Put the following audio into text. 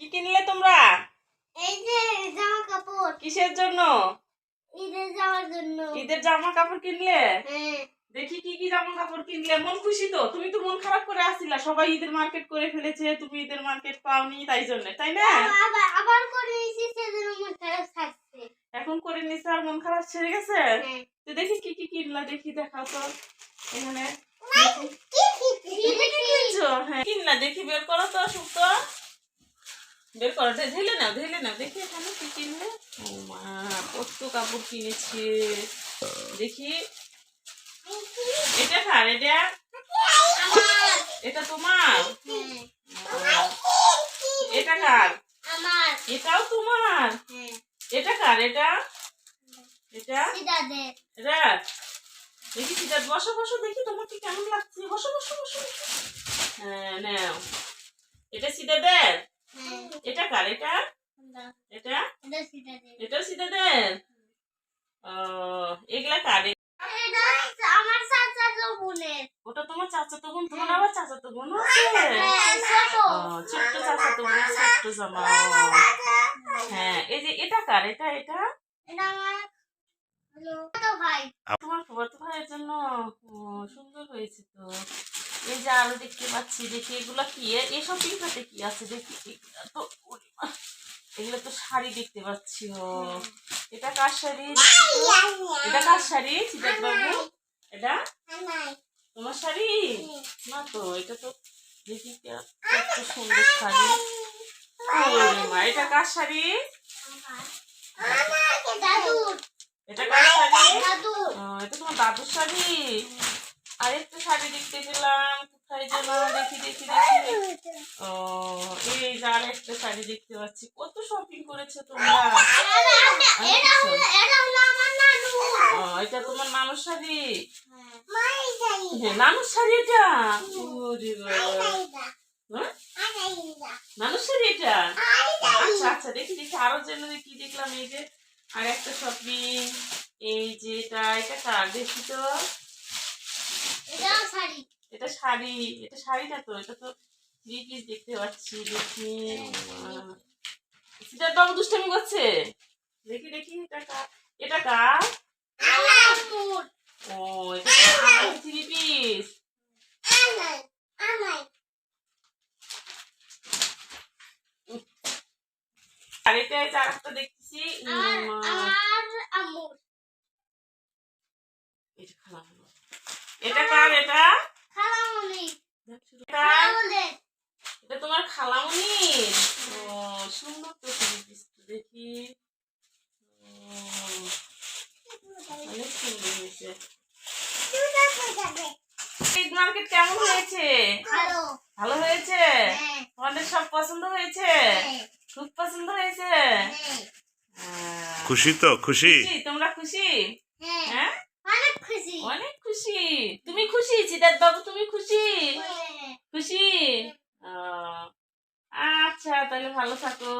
কি কিনলে তোমরা? এই যে জামা কাপড়। কিসের জন্য? ঈদের যাওয়ার জন্য। ঈদের জামা কাপড় কিনলে? হ্যাঁ। দেখি কি কি জামা কাপড় কিনলে। মন খুশি তো? তুমি তো মন খারাপ করে আসছিলা সবাই ঈদের মার্কেট করে ফেলেছে তুমি ঈদের মার্কেট পাওনি তাই জন্য তাই না? আবার করে এসেছি সেজন্য মন খারাপ থাকছে। এখন করে নিছে আর মন খারাপ ছেড়ে গেছে? হ্যাঁ। তো দেখি কি কি কিনলা দেখি দেখাও তো। এখানে কি কি কি কিনছো? হ্যাঁ কিনলা দেখি বের করো তো বের করো ঢেলে নাও ঢেলে নাও। দেখি এখানে কি কিনলে। ও মা কত কাপড় কিনেছে। দেখি। এটা কার? এটা এটা তোমার? এটা কার? এটাও তোমার? এটা কার? এটা? এটা? এটা দেখি সিদ্ধার্থ, বসো বসো, দেখি তোমাকে কেমন লাগছে। বসো বসো বসো। হ্যাঁ নাও। এটা সিদ্ধাদের হ্যাঁ এটা কার এটা? এটা? এটা এটাও ও এগুলা কার? এটা আমার চাচা বোনের। ওটা তোমার চাচাতো বোন? তোমার আবার চাচাতো বোন হ্যাঁ ছোট্ট চাচাতো বোনের ছোট্ট জামা হ্যাঁ এই যে এটা কার? এটা এটা? তোমার ফুফাতো ভাইয়ের জন্য সুন্দর হয়েছে তো। এই যে আরও দেখতে পাচ্ছি দেখি এগুলা কি? এ- এই কি আছে? দেখি তো এগুলো তো শাড়ি দেখতে পাচ্ছি ও। এটা কার শাড়ি? এটা কার শাড়ি সিদ্ধার্থ বাবু? এটা? তোমার শাড়ি? না তো এটা তো দেখি কত সুন্দর শাড়ি। মা এটা কার শাড়ি? এটা কার শাড়ি? এটা তোমার দাদুর শাড়ি। আরেকটা শাড়ি দেখতে পেলাম কোথায় যেন দেখি দেখি দেখি। ও এই যে আরেকটা শাড়ি দেখতে পাচ্ছি। কত শপিং করেছ তোমরা? এটা এটা এটা তোমার নানুর শাড়ি? হ্যাঁ নানুর শাড়ি এটা? ওরে হ্যাঁ? নানুর শাড়ি এটা? আচ্ছা আচ্ছা দেখি দেখি। আরও যেন কি দেখলাম এই যে আর একটা শপিং এই যে এটা এটা কার? দেখি তো। এটাও শাড়ি। এটা শাড়ি এটা শাড়ি না তো, এটা তো থ্রি পিস দেখতে পাচ্ছি, দেখি সিদ্ধার্থ বাবু দুষ্টামি করছে? দেখি দেখি, এটা কার এটা কার ও, এটা থ্রি পিস এটা কার, এটা? এটা তোমার খালামনির সুন্দর তো দেখি। অনেক সুন্দর হয়েছে। মার্কেট কেমন হয়েছে? ভালো। ভালো হয়েছে? হ্যাঁ। তোমাদের সব পছন্দ হয়েছে? হ্যাঁ। খুব পছন্দ হয়েছে? হ্যাঁ। খুশি তো? খুশি? খুশি? তোমরা খুশি? হ্যাঁ। হ্যাঁ? অনেক খুশি। অনেক খুশি? তুমি খুশি? সিদ্ধার্থ বাবু তুমি খুশি? হ্যাঁ। খুশি? আচ্ছা তাহলে ভালো থাকো।